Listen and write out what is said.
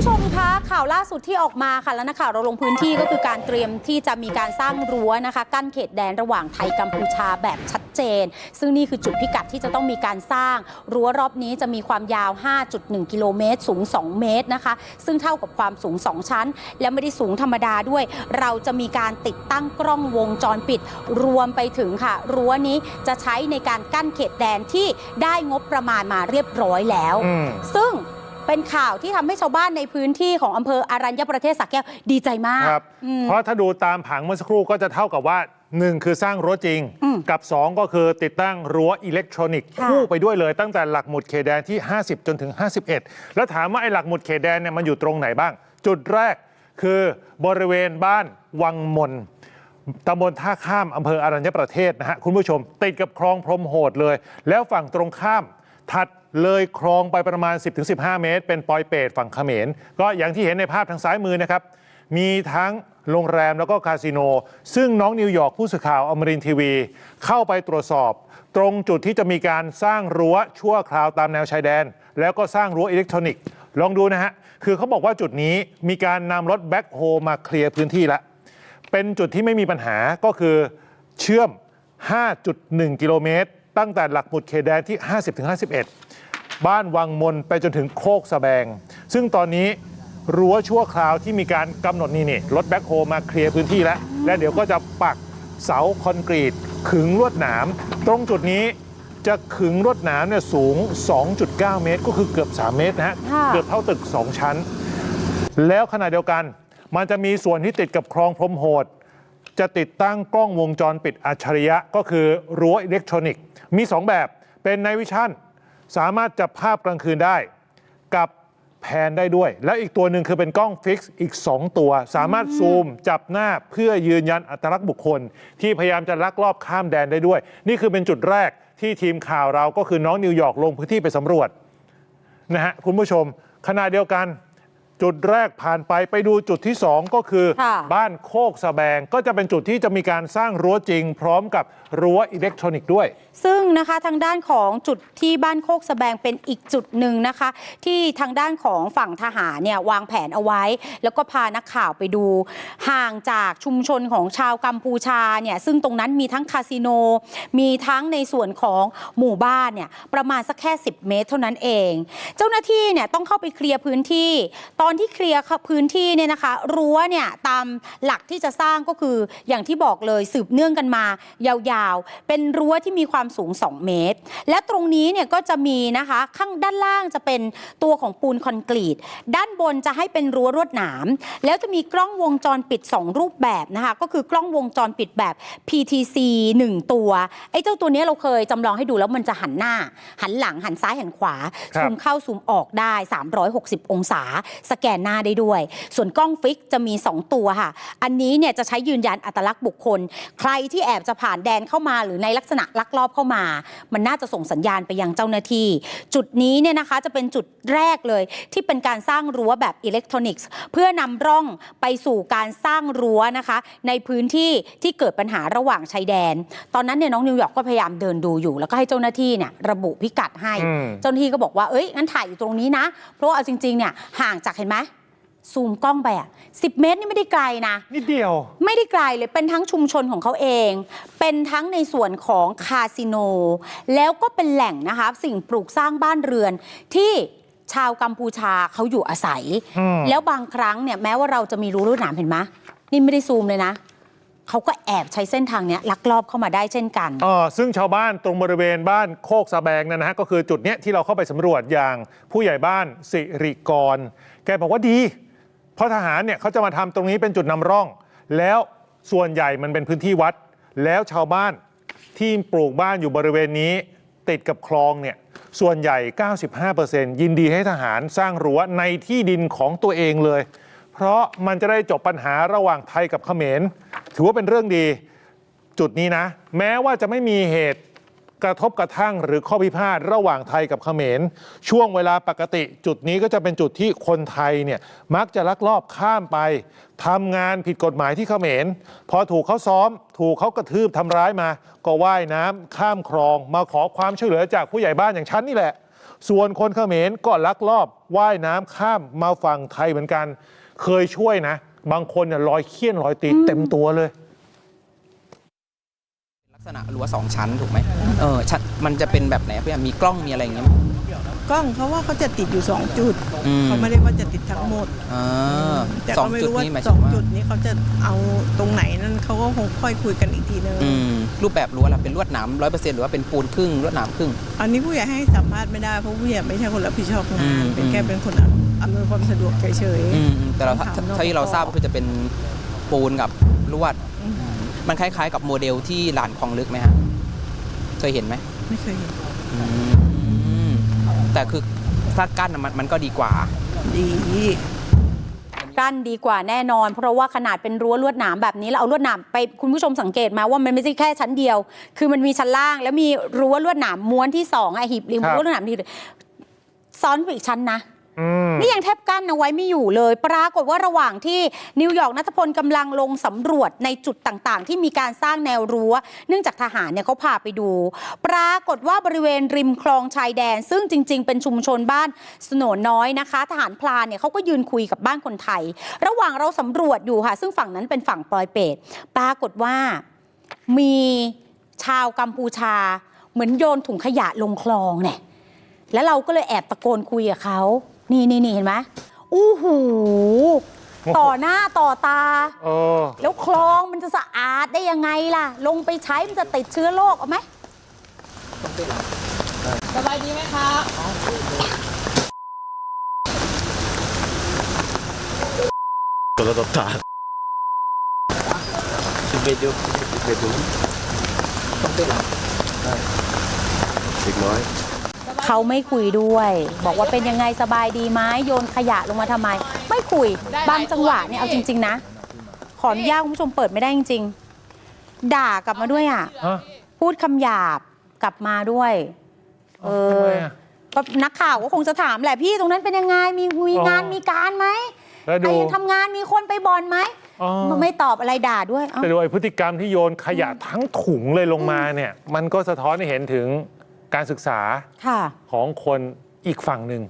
ผู้ชมคะข่าวล่าสุดที่ออกมาค่ะแล้วนักข่าวเราลงพื้นที่ก็คือการเตรียมที่จะมีการสร้างรั้วนะคะ กั้นเขตแดนระหว่างไทยกัมพูชาแบบชัดเจน ซึ่งนี่คือจุดพิกัดที่จะต้องมีการสร้าง รั้วรอบนี้จะมีความยาว 5.1 กิโลเมตร สูง 2 เมตรนะคะ ซึ่งเท่ากับความสูง 2 ชั้น และไม่ได้สูงธรรมดาด้วย เราจะมีการติดตั้งกล้องวงจรปิด รวมไปถึงค่ะ รั้วนี้จะใช้ในการกั้นเขตแดนที่ได้งบประมาณมาเรียบร้อยแล้วอืมซึ่ง เป็นข่าวที่ทำให้ชาวบ้านในพื้นที่ของอำเภออารัญญประเทศสักแก้วดีใจมากครับอืมเพราะถ้าดูตามผังเมื่อสักครู่ก็จะเท่ากับว่า1คือสร้างรั้วจริงอืมกับ 2 ก็คือติดตั้งรั้วอิเล็กทรอนิกส์ค่ะคู่ไปด้วยเลยตั้งแต่หลักหมุดเขตแดนที่ 50 จนถึง 51 แล้วถามว่าไอ้หลักหมุดเขตแดนเนี่ยมันอยู่ตรงไหนบ้าง จุดแรกคือบริเวณบ้านวังมนตำบลท่าข้ามอำเภออารัญญประเทศนะฮะคุณผู้ชม ติดกับคลองพรหมโหดเลย แล้วฝั่งตรงข้าม ถัดเลยคลองไปประมาณ 10-15 เมตร เป็นปอยเปตฝั่งเขมร ก็อย่างที่เห็นในภาพทางซ้ายมือนะครับ มีทั้งโรงแรมแล้วก็คาสิโน ซึ่งน้องนิวยอร์กผู้สื่อข่าวอมรินทีวี เข้าไปตรวจสอบ ตรงจุดที่จะมีการสร้างรั้วชั่วคราวตามแนวชายแดน แล้วก็สร้างรั้วอิเล็กทรอนิกส์ลองดูนะฮะ คือเขาบอกว่าจุดนี้มีการนำรถแบ็คโฮมาเคลียร์พื้นที่ล้วเป็นจุดที่ไม่มีปัญหาก็คือเชื่อม 5.1 กิโลเมตร ตั้งแต่หลักหมุดเขตแดนที่ 50-51 บ้านวังมนไปจนถึงโคกสะแบง ซึ่งตอนนี้รั้วชั่วคราวที่มีการกำหนดนี่นี่รถแบ็คโฮมาเคลียร์พื้นที่แล้ว และเดี๋ยวก็จะปักเสาคอนกรีตขึงลวดหนาม ตรงจุดนี้จะขึงลวดหนามเนี่ยสูง 2.9 เมตร ก็คือเกือบ 3 เมตรนะฮะ ค่ะ เกือบเท่าตึก 2 ชั้น แล้วขณะเดียวกัน มันจะมีส่วนที่ติดกับคลองพรหมโหด จะติดตั้งกล้องวงจรปิดอัจฉริยะก็คือรั้วอิเล็กทรอนิกส์ มี 2 แบบเป็นไนวิชั่นสามารถจับภาพกลางคืนได้ กับแพนได้ด้วย แล้วอีกตัวหนึ่งคือเป็นกล้องฟิกซ์อีก 2 ตัว สามารถซูมจับหน้าเพื่อยืนยันอัตลักษณ์บุคคล ที่พยายามจะลักลอบข้ามแดนได้ด้วย นี่คือเป็นจุดแรกที่ทีมข่าวเราก็คือน้องนิวยอร์กลงพื้นที่ไปสำรวจนะฮะคุณผู้ชมขณะเดียวกัน จุดแรกผ่านไปไปดูจุดที่ 2 ก็คือค่ะบ้านโคกสะแบง ก็จะเป็นจุดที่จะมีการสร้างรั้วจริง พร้อมกับรั้วอิเล็กทรอนิกส์ด้วย ซึ่งนะคะทางด้านของจุดที่บ้านโคกสะแบงเป็นอีกจุดหนึ่งนะคะ ที่ทางด้านของฝั่งทหารเนี่ยวางแผนเอาไว้ แล้วก็พานักข่าวไปดู ห่างจากชุมชนของชาวกัมพูชาเนี่ยซึ่งตรงนั้นมีทั้งคาสิโน มีทั้งในส่วนของหมู่บ้านเนี่ยประมาณสักแค่ 10 เมตร เท่านั้นเอง เจ้าหน้าที่เนี่ยต้องเข้าไปเคลียร์พื้นที่ตอนที่เคลียร์พื้นที่เนี่ยนะคะรั้วเนี่ยตามหลักที่จะสร้างก็คืออย่างที่บอกเลยสืบเนื่องกันมา ยาวๆ เป็นรั้วที่มีความสูง 2 เมตร และตรงนี้เนี่ยก็จะมีนะคะข้างด้านล่างจะเป็นตัวของปูนคอนกรีต ด้านบนจะให้เป็นรั้วรวดหนาม แล้วจะมีกล้องวงจรปิด 2 รูปแบบนะคะก็คือกล้องวงจรปิดแบบ PTC 1 ตัวไอ้เจ้าตัวเนี้ยเราเคยจำลองให้ดูแล้วมันจะหันหน้า หันหลังหันซ้ายหันขวาครับซูมเข้าซูมออกได้ 360 องศาสแกนหน้าได้ด้วย ส่วนกล้องฟิกจะมี 2 ตัวค่ะ อันนี้เนี่ยจะใช้ยืนยันอัตลักษณ์บุคคล ใครที่แอบจะผ่านแดนเข้ามา หรือในลักษณะลักลอบเข้ามา มันน่าจะส่งสัญญาณไปยังเจ้าหน้าที่ จุดนี้เนี่ยนะคะจะเป็นจุดแรกเลย ที่เป็นการสร้างรั้วแบบอิเล็กทรอนิกส์ เพื่อนำร่องไปสู่การสร้างรั้วนะคะ ในพื้นที่ที่เกิดปัญหาระหว่างชายแดน ตอนนั้นเนี่ยน้องนิวยอร์กก็พยายามเดินดูอยู่ แล้วก็ให้เจ้าหน้าที่เนี่ยระบุพิกัดให้อืมเจ้าหน้าที่ก็บอกว่าเอ้ยงั้นถ่ายอยู่ตรงนี้นะ เพราะว่าเอาจริงๆเนี่ยห่างจากเห็นไหมซูมกล้องไปอะสิเมตรนี่ไม่ได้ไกลนะ นิดเดียว ไม่ได้ไกลเลยเป็นทั้งชุมชนของเขาเอง เป็นทั้งในส่วนของคาสิโน แล้วก็เป็นแหล่งนะคะ สิ่งปลูกสร้างบ้านเรือนที่ชาวกัมพูชาเขาอยู่อาศัยอืมแล้วบางครั้งเนี่ยแม้ว่าเราจะมีรู้ลวดหนามเห็นไหมนี่ไม่ได้ซูมเลยนะ เขาก็แอบใช้เส้นทางเนี้ยลักลอบเข้ามาได้เช่นกันเออซึ่งชาวบ้านตรงบริเวณบ้านโคกสะแบงนั่นนะฮะก็คือจุดเนี้ยที่เราเข้าไปสำรวจอย่างผู้ใหญ่บ้านสิริกร แกบอกว่าดี เพราะทหารเนี่ยเขาจะมาทำตรงนี้เป็นจุดนำร่อง แล้วส่วนใหญ่มันเป็นพื้นที่วัด แล้วชาวบ้านที่ปลูกบ้านอยู่บริเวณนี้ ติดกับคลองเนี่ยส่วนใหญ่ 95%ยินดีให้ทหารสร้างรั้วในที่ดินของตัวเองเลย เพราะมันจะได้จบปัญหาระหว่างไทยกับเขมร ถือว่าเป็นเรื่องดีจุดนี้นะ แม้ว่าจะไม่มีเหตุกระทบกระทั่งหรือข้อพิพาทระหว่างไทยกับเขมร ช่วงเวลาปกติ จุดนี้ก็จะเป็นจุดที่คนไทยเนี่ยมักจะลักลอบข้ามไปทำงานผิดกฎหมายที่เขมร พอถูกเขาซ้อม ถูกเขากระทืบทำร้ายมา ก็ว่ายน้ำข้ามคลอง มาขอความช่วยเหลือจากผู้ใหญ่บ้านอย่างฉันนี่แหละ ส่วนคนเขมรก็ลักลอบว่ายน้ำข้ามมาฝั่งไทยเหมือนกัน เคยช่วยนะ บางคนเนี่ยรอยเขี้ยนรอยตีนเต็มตัวเลย ลักษณะรั้วสองชั้นถูกไหมเออชั้นมันจะเป็นแบบไหนพี่มีกล้องมีอะไรอย่างเงี้ยไหม กล้องเขาว่าเขาจะติดอยู่ 2 จุด อืม เขาไม่ได้ว่าจะติดทั้งหมด อ่าแต่สอก็งไม่จุดรู้ว่านี้หมายสถึองงว่าจุดนี้เขาจะเอาตรงไหนนั่นเขาก็คงค่อยคุยกันอีกทีนึงอืมรูปแบบรั้วล่ะเป็นลวดหนามร้อยเปอร์เซ็นต์หรือว่าเป็นปูนครึ่งลวดหนามครึ่ง อันนี้ผู้ใหญ่ให้สัมภาษณ์ไม่ได้เพราะผู้ใหญ่ไม่ใช่คนรับผิดชอบอืงานมเป็นแค่เป็นคนอำนวยความสะดวกเฉย อืมอืมแต่เราต้องถามนอก เท่าที่เรารอบทราบก็คือจะเป็นปูนกับลวดๆอืมมันคล้ายๆ กับโมเดลที่ลานคลองลึกไหมฮะเคยเห็นไหมไม่เคยเห็นอืมแต่คือถ้ากั้นน่ะมันมันก็ดีกว่า ดี กั้นดีกว่าแน่นอน เพราะว่าขนาดเป็นรั้วลวดหนามแบบนี้แล้วเอาลวดหนามไปคุณผู้ชมสังเกตมาว่ามันไม่ใช่แค่ชั้นเดียว คือมันมีชั้นล่าง แล้วมีรั้วลวดหนามม้วนที่สองอะหีบริมครับ รั้วลวดหนามที่ซ้อนไปอีกชั้นนะอืม นี่ยังแทบกั้นเอาไว้ไม่อยู่เลย ปรากฏว่าระหว่างที่นิวยอร์กนัทพลกำลังลงสำรวจในจุดต่างๆ ที่มีการสร้างแนวรั้ว เนื่องจากทหารเนี่ยเขาพาไปดู ปรากฏว่าบริเวณริมคลองชายแดน ซึ่งจริง ๆ เป็นชุมชนบ้านสโนนน้อยนะคะ ทหารพลานเนี่ยเขาก็ยืนคุยกับบ้านคนไทย ระหว่างเราสำรวจอยู่ค่ะ ซึ่งฝั่งนั้นเป็นฝั่งปลอยเป็ดปรากฏว่ามีชาวกัมพูชา เหมือนโยนถุงขยะลงคลองเนี่ยแล้วเราก็เลยแอบตะโกนคุยกับเขา นี่นี่นี่เห็นไหมอู้หูต่อหน้าต่อตาเออแล้วคลองมันจะสะอาดได้ยังไงล่ะ ลงไปใช้มันจะติดเชื้อโรคเอาไหมตัวตบตาสิบเอ็ดยุสิบเอ็ดยุสิบน้อย เขาไม่คุยด้วย บอกว่าเป็นยังไงสบายดีไหมโยนขยะลงมาทำไม ไม่คุย บางจังหวะเนี่ยเอาจริง ๆ นะ ขออนุญาตคุณผู้ชมเปิดไม่ได้จริง ๆ ด่ากลับมาด้วยอะ ฮะพูดคำหยาบกลับมาด้วย เอทำอ ไมอะก็นักข่าวก็คงจะถามแหละพี่ตรงนั้นเป็นยังไง มีมีงานอ๋อ มีการไหมแล้วใครดูยังทำงานมีคนไปบอลไหมอ๋อมันไม่ตอบอะไรด่าด้วยเอ้า แต่โดยพฤติกรรมที่โยนขยะทั้งถุงเลยลงมาเนี่ย มันก็สะท้อนให้เห็นถึง การศึกษาค่ะของคนอีกฝั่งหนึ่ง